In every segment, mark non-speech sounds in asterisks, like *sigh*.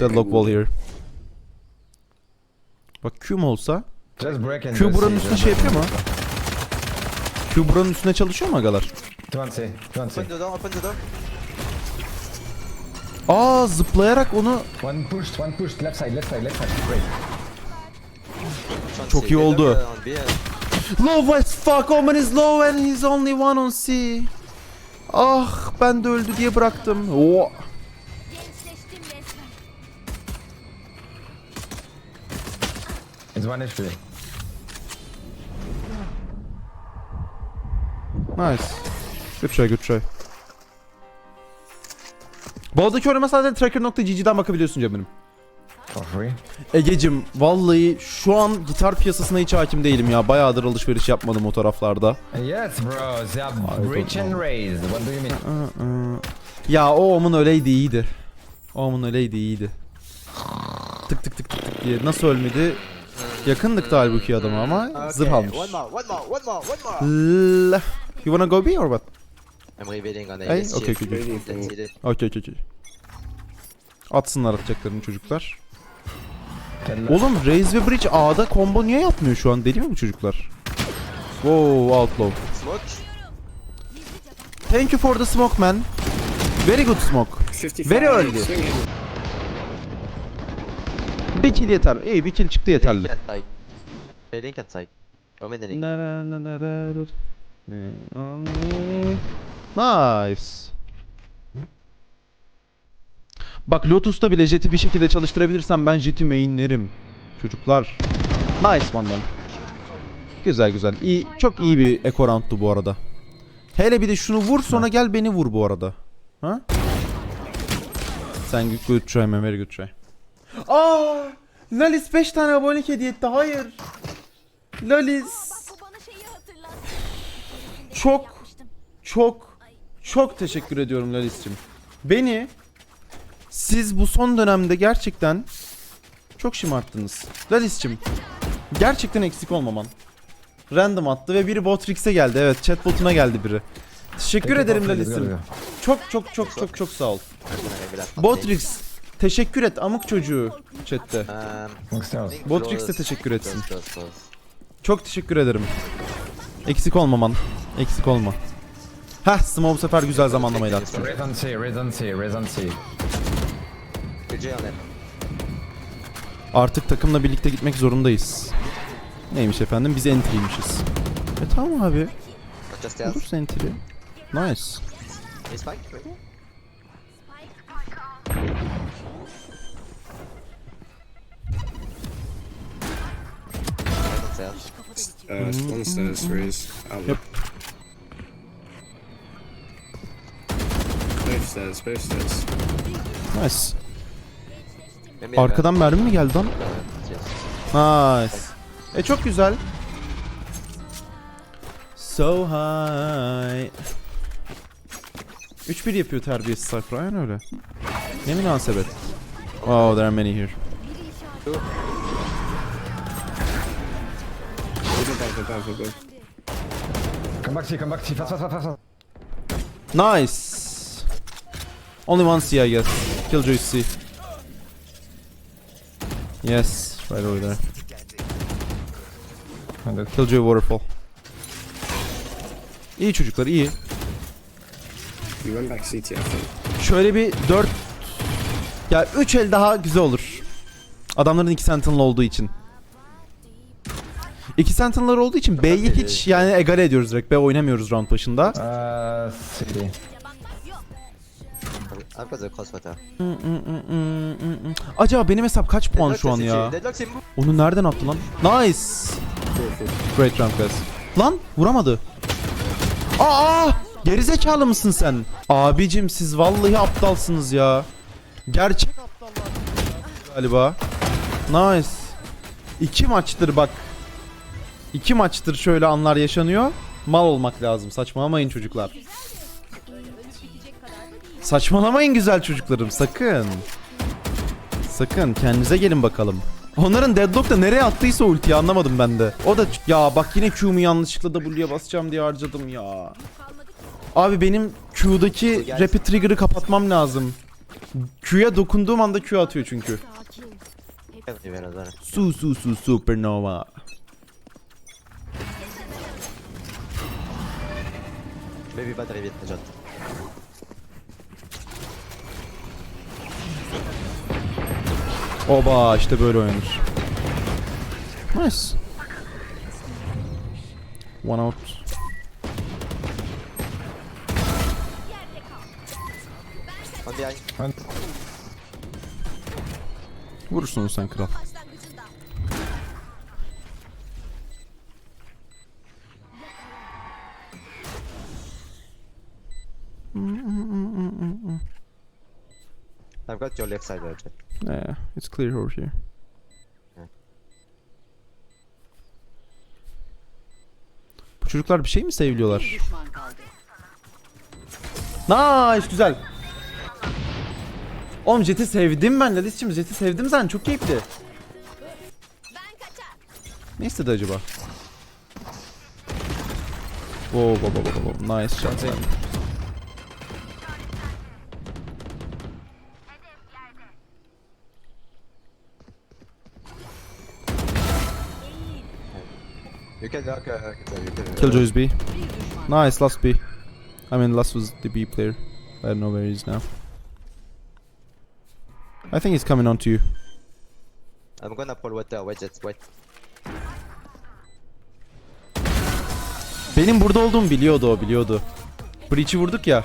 Deadlock wall here. Bak Q'm olsa. Q buranın üstüne şey yapıyor mu? Q buranın üstüne çalışıyor mu agalar? Two and C, two and C. Open the door, open the door. Aa zıplayarak onu One pushed, one pushed, left side, left side, left side. Great. Çok iyi oldu. Low as fuck Omen is low and he's only one on C. Ah ben de öldü diye bıraktım. Oo. Gençleştim resmen. It's one HP. Nice. Good try, good try. Boldaki oynama sadece tracker.gg'den bakabiliyorsun canım. For free. Egecim vallahi şu an gitar piyasasına hiç hakim değilim ya. Bayağıdır alışveriş yapmadım o taraflarda. Yes, bro. They are rich and raised. What do you mean? Ya o Omen öyleydi iyiydi. O Omen öyleydi iyiydi. Tık tık tık tık tık diye. Nasıl ölmedi? Yakındık da halbuki adama ama Okay, zırh almış. One more, one more, one more, one more. L- You wanna go B or what? I'm rebuilding on A. Hey, okay, okay, okay. Okey okey okey. Atsınlar atacaklarını çocuklar. Oğlum Raze ve Bridge A'da combo niye yapmıyor şu an? Deli mi bu çocuklar? Wow, outlaw. Smoke. Thank you for the smoke man. Very good smoke. 55. Very early. Bir kill yeter. İyi bir kill çıktı yeterli. Link side. Omen the link. Nice. Bak Lotus'ta bile Jet'i bir şekilde çalıştırabilirsem ben Jet'i mainlerim. Çocuklar. Nice one. Güzel güzel. İyi, çok iyi bir eco round'tu bu arada. Hele bir de şunu vur sonra gel beni vur bu arada. Ha? Sen good, try very good try. Aa! Lalis 5 tane abonelik hediye etti. Hayır. Lalis. Bak bu bana şeyi hatırlattı. Çok çok çok teşekkür ediyorum Lalis'cim. Beni siz bu son dönemde gerçekten çok şımarttınız. Lalis'cim gerçekten eksik olmaman. Random attı ve biri Botrix'e geldi. Evet chatbot'una geldi biri. Teşekkür ederim Lalis'im. Çok çok çok çok çok sağ ol. Botrix teşekkür et amık çocuğu chatte. Link Botrix de teşekkür etsin. Çok teşekkür ederim. Eksik olmaman. Eksik olma. Heh Smoke bu sefer güzel zamanlamayla attı. On C, on C, on C. Artık takımla birlikte gitmek zorundayız. Neymiş efendim? Biz entry'ymişiz. E tamam abi. Olursa entry. Nice. Stairs. Uh, one stairs, raise. Outlook. Yep. Both stairs, both stairs. Nice. Maybe Arkadan mermi mi geldi lan? Yes. Nice. E çok güzel. So high. 3-1 yapıyor terbiyesiz Cypher. Aynen öyle. Ne münasebet. Oh, there are many here. Above, above, above. Come back C, come back C, fast, fast, fast, fast. Nice. Only one C, I guess. Killjoy C. Yes, right over there. Hundred. Killjoy Waterfall. İyi çocuklar, iyi. You went back CT, I think. Şöyle bir 4 ya 3 el daha güzel olur. Adamların 2 Sentinel olduğu için. 2 Sentinel'lar olduğu için B'yi hiç yani egale ediyoruz direkt. B oynamıyoruz round başında. Crosswater. Acaba benim hesap kaç puan şu an ya? Onu nereden attı lan? Nice. Great round guys. Lan vuramadı. Aa! Gerizekalı mısın sen? Abicim siz vallahi aptalsınız ya. Gerçek aptallar galiba. Nice. İki maçtır bak. İki maçtır şöyle anlar yaşanıyor. Mal olmak lazım. Saçmalamayın çocuklar. Saçmalamayın güzel çocuklarım sakın. Sakın kendinize gelin bakalım. Onların Deadlock da nereye attıysa ultiyi anlamadım ben de. O da ya bak yine Q'mu yanlışlıkla W'ye basacağım diye harcadım ya. Abi benim Q'daki rapid trigger'ı kapatmam lazım. Q'ya dokunduğum anda Q atıyor çünkü. Su su su supernova. Baby battery vite, shot. Oba işte böyle oynanır. Nice. One out. Behind. One. Vurursun sen kral. Başlangıcında. I've got your left side, Roger. Yeah, it's clear over here. Bu çocuklar bir şey mi seviliyorlar? Nice güzel. Oğlum Jet'i sevdim ben Lalis'cim Jet'i sevdim sen çok keyifli. Ne istedi acaba? Wow, wow, wow, wow, wow. Nice shot. Can lock, you can Killjoy's B. Nice, last B. I mean, last was the B player. I don't know where he is now. I think he's coming on to you. I'm gonna pull with the widgets, wait. Benim burada olduğumu biliyordu o, biliyordu. Breach'i vurduk ya.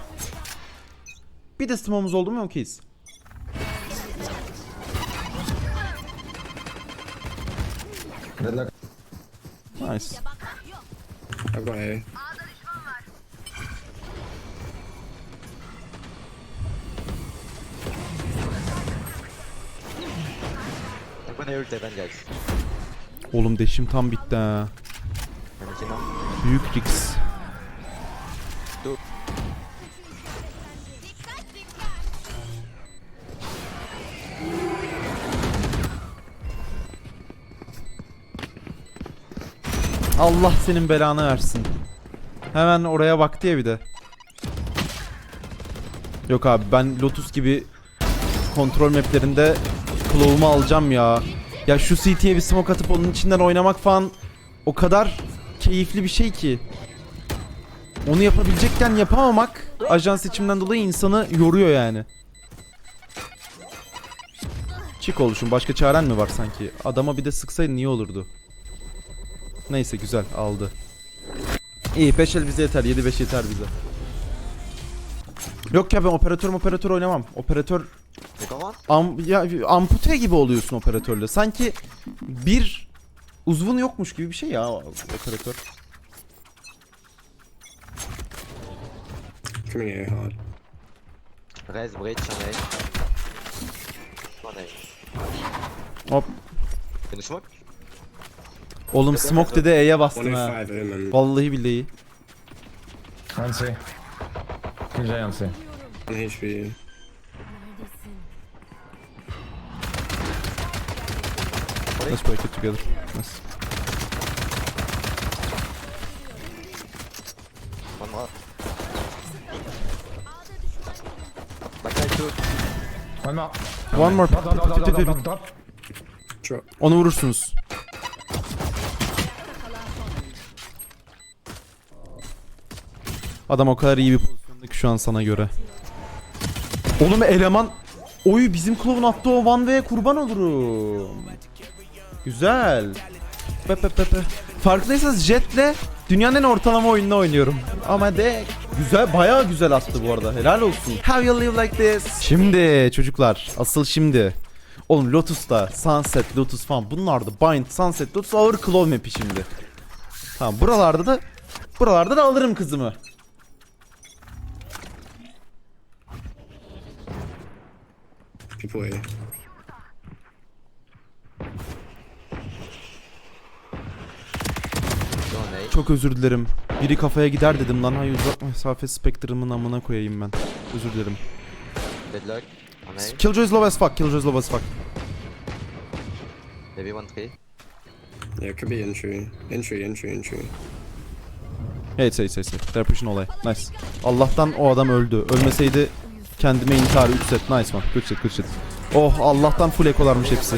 Bir de smoke'umuz oldu mu okeyiz. Deadlock. Nice. Bakmak yok. I've got A. I'm gonna ult heaven, guys. Oğlum deşim tam bitti ha. Büyük Rix. Allah senin belanı versin. Hemen oraya baktı ya bir de. Yok abi ben Lotus gibi kontrol maplerinde Claw'umu alacağım ya. Ya şu CT'ye bir smoke atıp onun içinden oynamak falan o kadar keyifli bir şey ki. Onu yapabilecekken yapamamak ajan seçimden dolayı insanı yoruyor yani. Çık oluşum başka çaren mi var sanki? Adama bir de sıksaydın iyi olurdu. Neyse güzel aldı. İyi 5 el bize yeter 7-5 yeter bize. Yok ya ben operatör operatör oynamam. Operatör one? am, ya, ampute gibi oluyorsun operatörle. Sanki bir uzvun yokmuş gibi bir şey ya operatör. Coming A hard. Res, breach, on A. On A. Hop. Can you smoke? Oğlum smoke dedi E'ye bastım One ha. Vallahi billahi. On C. one HP. Let's break it together. Nice. One more. One more. One more. Drop, drop, Adam o kadar iyi bir pozisyonda ki şu an sana göre. Oğlum eleman Oy bizim klovun attığı o one way'e kurban olurum. Güzel. Pe pe pe pe. Farkındaysanız Jet'le dünyanın en ortalama oyununu oynuyorum. Ama de güzel bayağı güzel attı bu arada. Helal olsun. How you live like this? Şimdi çocuklar asıl şimdi. Oğlum Lotus'ta Sunset, Lotus falan bunlar da Bind, Sunset, Lotus ağır Claw map'i şimdi. Tamam buralarda da buralarda da alırım kızımı. People A. Two on A. Çok özür dilerim. Biri kafaya gider dedim lan. Hayır uzak mesafe Spectre'ımın amına koyayım ben. Özür dilerim. Deadlock. On A. Killjoy's low as fuck. Killjoy's low as fuck. Maybe one three. Yeah, it could be entry. Entry, entry, entry. Hey, say, say, say. They're pushing olay. Nice. Allah'tan o adam öldü. Ölmeseydi Kendime intihar 3 set. Nice one. Good shit good shit. Oh Allah'tan full ekolarmış hepsi.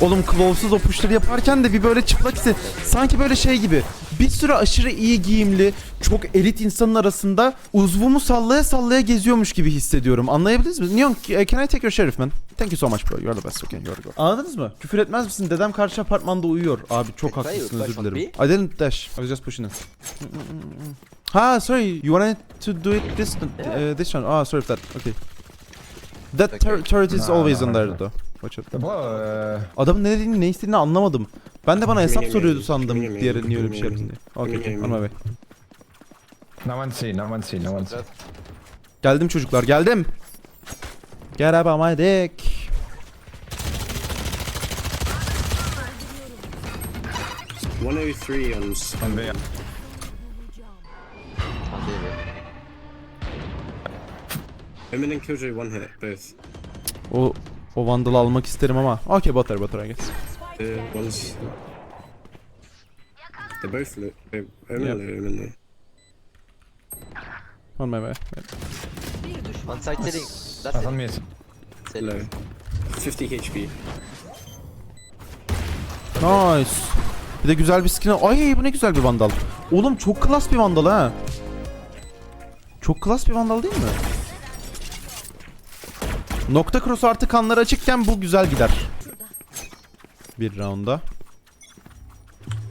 Oğlum Claw'suz o pushları yaparken de bir böyle çıplak hisset. Sanki böyle şey gibi. Bir sürü aşırı iyi giyimli, çok elit insanın arasında uzvumu sallaya sallaya geziyormuş gibi hissediyorum. Anlayabildiniz mi? Neon, eh, can I take your sheriff man? Thank you so much bro. You are the best. Okay, you are the go. Anladınız mı? Küfür etmez misin? Dedem karşı apartmanda uyuyor. Abi çok haklısın özür dilerim. I didn't dash. I was just pushing it. *laughs* Ha sorry. You wanted to do it this uh, this one. Ah sorry for that. Okay. That tur- turret is always no. there though. Watch out. Uh, Adamın ne dediğini ne istediğini anlamadım. Ben de bana hesap soruyordu sandım diğeri niye öyle bir şey yaptın diye. Okay, okay, on my way. no one C, no one C, no one C. Geldim çocuklar geldim. Get up on my dick. One oh three on s- On B. On TV. Omen and Killjoy one hit both. O o vandalı almak isterim ama. Okay, butter butter I guess. Uh, one's they're both low. They're Omen Yep. Omen low. On my way. On site sitting. That's it. me. Sit. Low. 50 HP. Nice. Bir de güzel bir skin. Ay bu ne güzel bir vandal. Oğlum çok klas bir vandal ha. Çok klas bir vandal değil mi? Nokta cross artı kanları açıkken bu güzel gider. Bir rounda.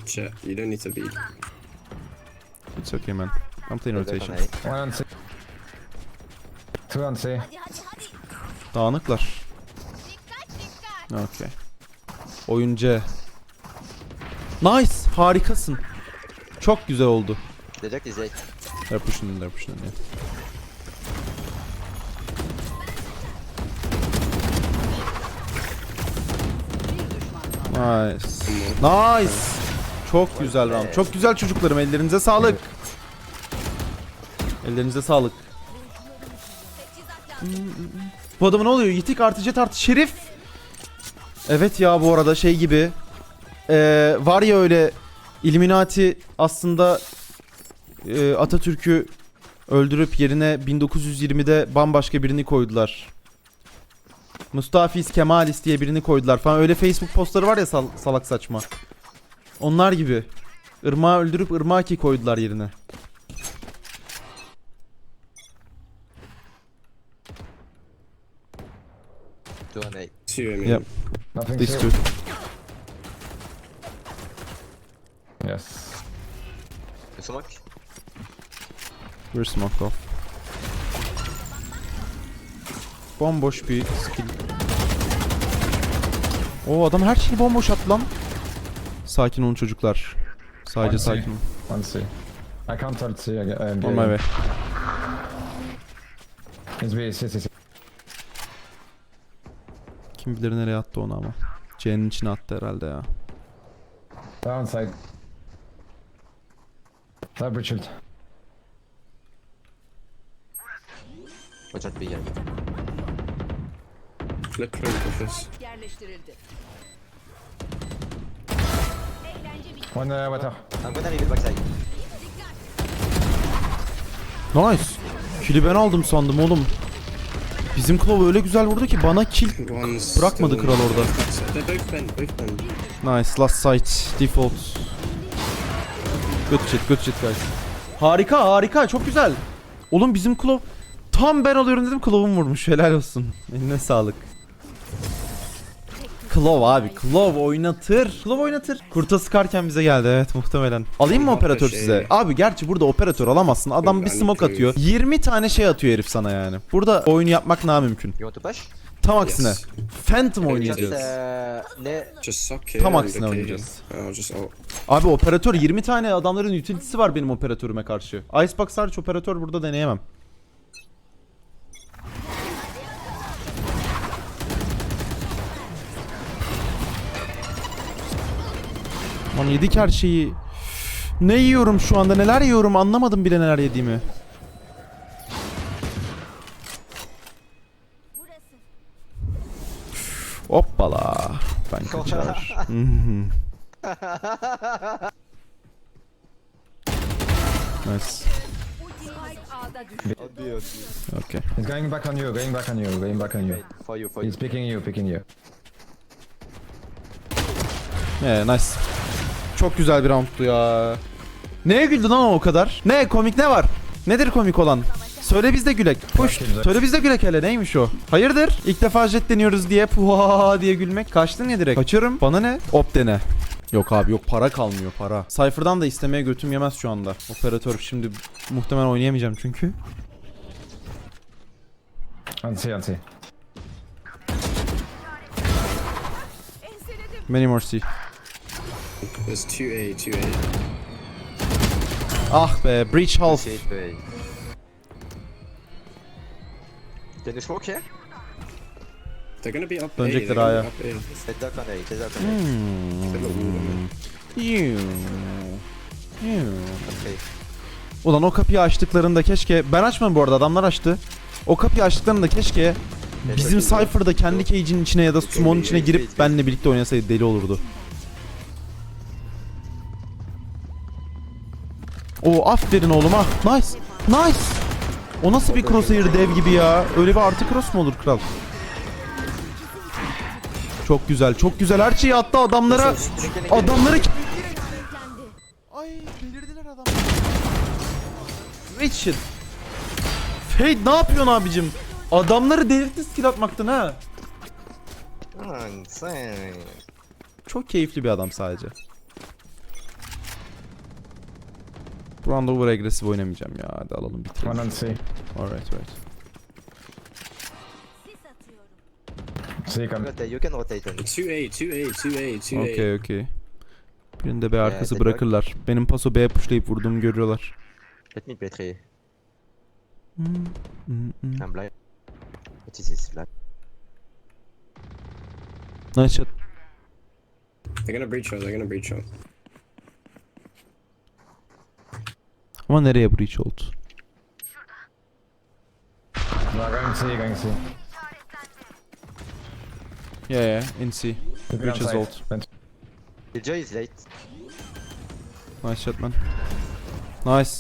Chat, you don't need to be. It's okay man. I'm playing rotation. One on C. Two on C. Dağınıklar. Dikkat dikkat. Okay. Oyuncu. Nice. Harikasın. Çok güzel oldu. İs A. They're pushing in, they're pushing in. yeah. Nice. Nice. Çok güzel round. Çok güzel çocuklarım. Ellerinize sağlık. Ellerinize sağlık. Bu adamın ne oluyor? Yitik artı jet artı şerif. Evet ya bu arada şey gibi. Ee, var ya öyle Illuminati aslında e, Atatürk'ü öldürüp yerine 1920'de bambaşka birini koydular. Mustafiz Kemalis diye birini koydular falan. Öyle Facebook postları var ya sal- salak saçma. Onlar gibi. Irmağı öldürüp Irmaki koydular yerine. Omen. Yep. Nothing These C. two. Yes. You smoke? We're smoked off. Bomboş bir skill. O adam her şeyi bomboş attı lan. Sakin olun çocuklar. Sadece One sakin olun. One C. I can't ult C B On my way. It's B, C, C, C. Kim bilir nereye attı onu ama. C'nin içine attı herhalde ya. Downside. Double shield. Watch out B yeah. Flip clone office. Yerleştirildi. Eğlence bitti. One uh, water. I'm gonna leave it backside. Nice. Kill'i ben aldım sandım oğlum. Bizim Klov öyle güzel vurdu ki bana kill bırakmadı kral orada. Nice last sight default. Good shit good shit guys. Harika harika çok güzel. Oğlum bizim Klov tam ben alıyorum dedim Klov'um vurmuş helal olsun. *laughs* Eline sağlık. Klov abi Klov oynatır. Klov oynatır. Kurta sıkarken bize geldi evet muhtemelen. Alayım mı operatör şey- size? Abi gerçi burada operatör alamazsın. Adam bir smoke Klov- atıyor. 20 tane şey atıyor herif sana yani. Burada oyunu yapmak to push? Tam aksine. Yes. Phantom oynayacağız. uh, ne? Just suck it. Tam aksine okay. oynayacağız. I'll just. Abi operatör 20 tane adamların utility'si var benim operatörüme karşı. Icebox hariç operatör burada deneyemem. Lan yedik her şeyi. Ne yiyorum şu anda neler yiyorum anlamadım bile neler yediğimi. Hoppala. Ben kaçar. Mhm. nice. Okay. He's going back on you, going back on you, going back on you. For you, for you. He's picking you, picking you. Yeah, nice. Çok güzel bir roundtu ya. Neye güldün lan o kadar? Ne komik ne var? Nedir komik olan? Söyle biz de gülek. Push. Söyle biz de gülek hele neymiş o? Hayırdır? İlk defa jet deniyoruz diye puha diye gülmek. Kaçtın ya direkt. Kaçıyorum. Bana ne? Op dene. Yok abi yok para kalmıyor para. Cypher'dan da istemeye götüm yemez şu anda. Operatör şimdi muhtemelen oynayamayacağım çünkü. C. Enseledim. Many more C. There's 2A, 2A. Ah be breach half. Can you smoke here? They're gonna be up A. Dönecekler gonna A'ya. up A. On A, on A. Hmm. You. Okay. Ulan o kapıyı açtıklarında keşke ben açmadım bu arada adamlar açtı. O kapıyı açtıklarında keşke bizim Cypher'da kendi cage'in içine ya da Sumon'un içine girip benle birlikte oynasaydı deli olurdu. O aferin oğlum ah. Nice. Nice. O nasıl bir crosshair dev gibi ya? Öyle bir artı cross mu olur kral? Çok güzel, çok güzel. Her şeyi attı adamlara. Adamları Ay belirdiler adam. Richard. Fade ne yapıyorsun abicim? Adamları delirtti skill atmaktan ha. Çok keyifli bir adam sadece. Bu anda over agresif oynamayacağım ya. Hadi alalım One bitirelim. on C. Alright right. C come. Rotate, you can rotate on it. 2A, 2A, 2A, 2A. Okey okey. Birinde B arkası bırakırlar. Benim paso B pushlayıp vurduğumu görüyorlar. Let me betray. Hmm, hmm, hmm. I'm blind. What is this? Blind? Nice shot. They're gonna breach out, they're gonna breach out. Ama nereye breach oldu? No, going C, going C. Yeah yeah in C. Could be Breach is. Vent. Killjoy is late. Nice shot man. Nice.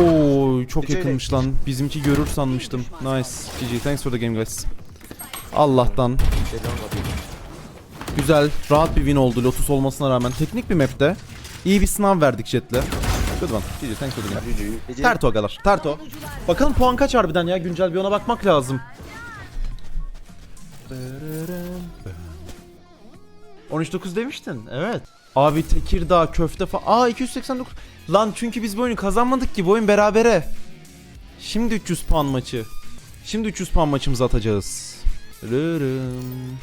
Oo çok yakınmış lan. Bizimki görür sanmıştım. Nice. GG. Thanks for the game guys. Allah'tan güzel, rahat bir win oldu Lotus olmasına rağmen. Teknik bir map'te iyi bir sınav verdik Jet'le. Good one. GG. Thanks for the game. GG. Terto agalar. Terto. Bakalım puan kaç harbiden ya güncel bir ona bakmak lazım. 13-9 demiştin. Evet. Abi Tekirdağ köfte falan. Aa 289. Lan çünkü biz bu oyunu kazanmadık ki bu oyun berabere. Şimdi 300 puan maçı. Şimdi 300 puan maçımızı atacağız. Rırım.